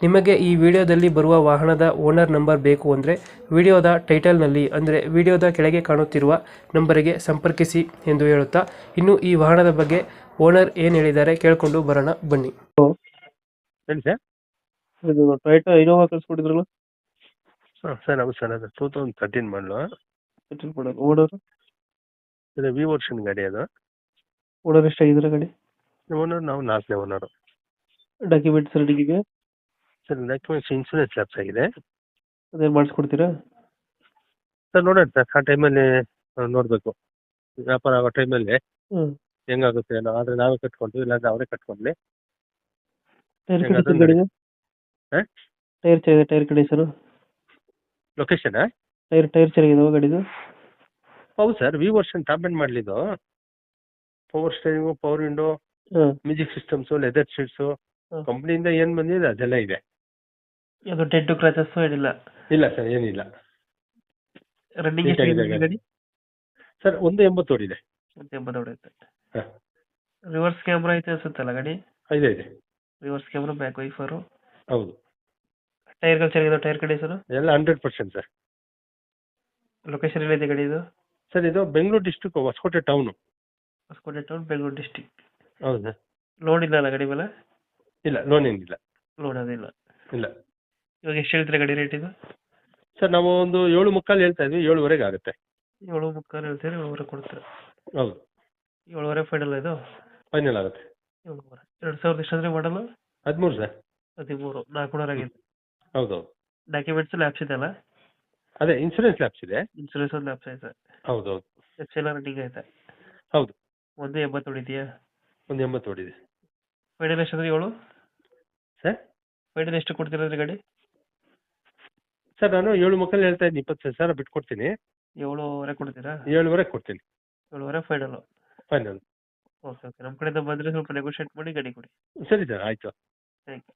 ನಿಮಗೆ ಈ ವಿಡಿಯೋದಲ್ಲಿ ಬರುವ ವಾಹನದ ಓನರ್ ನಂಬರ್ ಬೇಕು ಅಂದರೆ ವಿಡಿಯೋದ ಟೈಟಲ್ನಲ್ಲಿ ಅಂದರೆ ವಿಡಿಯೋದ ಕೆಳಗೆ ಕಾಣುತ್ತಿರುವ ನಂಬರಿಗೆ ಸಂಪರ್ಕಿಸಿ ಎಂದು ಹೇಳುತ್ತಾ ಇನ್ನು ಈ ವಾಹನದ ಬಗ್ಗೆ ಓನರ್ ಏನು ಹೇಳಿದ್ದಾರೆ ಕೇಳಿಕೊಂಡು ಬರೋಣ ಬನ್ನಿ. ಹೇಳಿ ಸರ್. ಇದು ಟೊಯೋಟಾ ಇನೋವಾ ಕಳಿಸ್ಕೊಟ್ಟಿದ್ರಲ್ಲ? ಹಾಂ ಸರ್ ಹೌದು ಸರ್ ಅದು ಟೂ ತೌಸಂಡ್ ತರ್ಟೀನ್ ಮಾಡಲು ಓನರ್ ಇದು ವಿ ವರ್ಷನ್ ಗಾಡಿ ಅದು. ಓನರ್ ಎಷ್ಟಾಗಿದ್ರೆ ಗಾಡಿ? ಓನರ್ ನಾವು ನಾಲ್ಕನೇ ಓನರ್ ಡಾಕ್ಯುಮೆಂಟ್ಸ್ ರೆಡಿಗೆ ಸರ್ ಡಾಕ್ಯುಮೆಂಟ್ಸ್ ಇನ್ಸೂರೆನ್ಸ್ ಲ್ಯಾಪ್ಸ್ ಆಗಿದೆ. ಅದೇನು ಮಾಡಿಸ್ಕೊಡ್ತೀರಾ? ಸರ್ ನೋಡೋಣ ಸರ್ ಆ ಟೈಮಲ್ಲಿ ನೋಡಬೇಕು. ವ್ಯಾಪಾರ ಆಗೋ ಟೈಮಲ್ಲಿ ಹ್ಞೂ ಹೆಂಗಾಗುತ್ತೆ ಏನೋ ಆದರೆ ನಾವೇ ಕಟ್ಕೊಂಡು ಇಲ್ಲಾಂದ್ರೆ ಅವರೇ ಕಟ್ಕೊಂಡ್ಲಿ. ಟೈರ್ ಕಂಡೀಷನ್ ಗಾಡಿಗೆ ಹಾ? ಟೈರ್ ಚೆನ್ನಾಗಿದೆ tyre condition location tyre tyre ಚೆನ್ನಾಗಿದೆ ಗಾಡಿದು? ಹೌದು sir V version top end ಮಾಡಲಿದ್ದು ಪವರ್ ಸ್ಟೇರಿಂಗು ಪವರ್ ವಿಂಡೋ ಹಾಂ ಮ್ಯೂಸಿಕ್ ಸಿಸ್ಟಮ್ಸು ಲೆದರ್ ಶೀಟ್ಸು. ಕಂಪ್ನಿಯಿಂದ ಏನು ಬಂದಿದೆ ಅದೆಲ್ಲ ಇದೆ. ಅದು ಡೆಡ್ ಕ್ರಾಚಸ್ ಏನಿಲ್ಲ. ಇಲ್ಲ ಸರ್ ಏನಿಲ್ಲ. ರನ್ನಿಂಗ್ ಗಾಡಿ ಸರ್ ಒಂದು ಎಂಬತ್ತು ಓಡಿದೆ. ಒಂದು ಎಂಬತ್ತು ಹೊಡೆಯುತ್ತೆ ಹಾಂ. ರಿವರ್ಸ್ ಕ್ಯಾಮ್ರಾ ಐತೆ ಅನ್ಸುತ್ತಲ್ಲ ಗಾಡಿ? ಇದೆ ಇದೆ. ರಿವರ್ಸ್ ಕ್ಯಾಮ್ರಾ ಬ್ಯಾಕ್ ವೈಫರ್ ಹೌದು. ಟೈರ್ಗಳು ಚೆನ್ನಾಗಿದೆ ಟೈರ್ ಕಡೆ ಸರ್ ಎಲ್ಲ ಹಂಡ್ರೆಡ್ ಪರ್ಸೆಂಟ್ ಸರ್ ಲೊಕೇಶನ್ ಎಲ್ಲಿದೆ ಗಾಡಿ ಇದು? ಸರ್ ಇದು Bengaluru district Hosakote town Hosakote town Bengaluru district ಹೌದಾ ಲೋನ್ ಇಲ್ಲ ಅಲ್ಲ ಗಾಡಿ ಮೇಲೆ? ಇಲ್ಲ ಲೋನ್ ಏನಿಲ್ಲ. ಲೋನ್ ಅದಿಲ್ಲ. ಇಲ್ಲ. ಇವಾಗ ಎಷ್ಟು ಹೇಳ್ತೀರಾ ಗಾಡಿ ರೇಟ್ ಇದು? ಸರ್ ನಾವು ಒಂದು ಏಳು ಮುಕ್ಕಾಲು ಹೇಳ್ತಾ ಇದ್ವಿ ಏಳುವರೆಗೆ ಆಗುತ್ತೆ. ಏಳು ಮುಕ್ಕಾಲು ಹೇಳ್ತೀರಿ ಏಳುವರೆ ಕೊಡ್ತೀರಾ? ಹೌದು. ಏಳುವರೆ ಫೈನಲ್ ಇದು? ಫೈನಲ್ ಆಗುತ್ತೆ. ಏಳುವರೆ. ಎರಡು ಸಾವಿರದ ಎಷ್ಟು ಮಾಡಲ್ಲ ಮಾಡಲು ಹದಿಮೂರು ಸರ್. ಹದಿಮೂರು. ನಾಲ್ಕುನೂರ ಆಗಿದೆ. ಹೌದು. ಡಾಕ್ಯುಮೆಂಟ್ಸ್ ಲ್ಯಾಪ್ಸ್ ಇದೆಯಲ್ಲ ಅದೇ ಇನ್ಸೂರೆನ್ಸ್ ಲ್ಯಾಪ್ಸ್ ಇದೆ. ಇನ್ಸೂರೆನ್ಸ್ ಒಂದು ಲ್ಯಾಪ್ಸ್ ಐತೆ ಹೌದು ಹೌದು. ಎಫ್ ಆರ್ ರನ್ನಿಂಗ್ ಐತೆ ಹೌದು. ಒಂದು ಎಂಬತ್ತು ಹೊಡಿದೆಯಾ ಒಂದು ಎಂಬತ್ತು ಹೊಡಿದೆ. ಫೈನಲ್ ಎಷ್ಟು ಅಂದರೆ ಏಳು? ಸರ್? ಫೈನಲ್ ಎಷ್ಟು ಕೊಡ್ತೀರಾ ಗಾಡಿ? ಸರ್ ನಾನು ಏಳು ಮುಖಲ್ಲಿ ಹೇಳ್ತಾ ಇದ್ದೀನಿ. ಇಪ್ಪತ್ತು ಸಾವಿರ ಬಿಟ್ಕೊಡ್ತೀನಿ. ಏಳುವರೆ ಕೊಡ್ತೀರಾ? ಏಳುವರೆ ಕೊಡ್ತೀನಿ. ಏಳುವರೆ ಫೈನಲ್ ಫೈನಲ್ ಓಕೆ ಓಕೆ. ನಮ್ಮ ಕಡೆಯಿಂದ ಬಂದರೆ ಸ್ವಲ್ಪ ನೆಗೋಷಿಯೇಟ್ ಮಾಡಿ ಗಾಡಿ ಕೊಡಿ. ಸರಿ ಸರ್ ಆಯಿತು. Thank you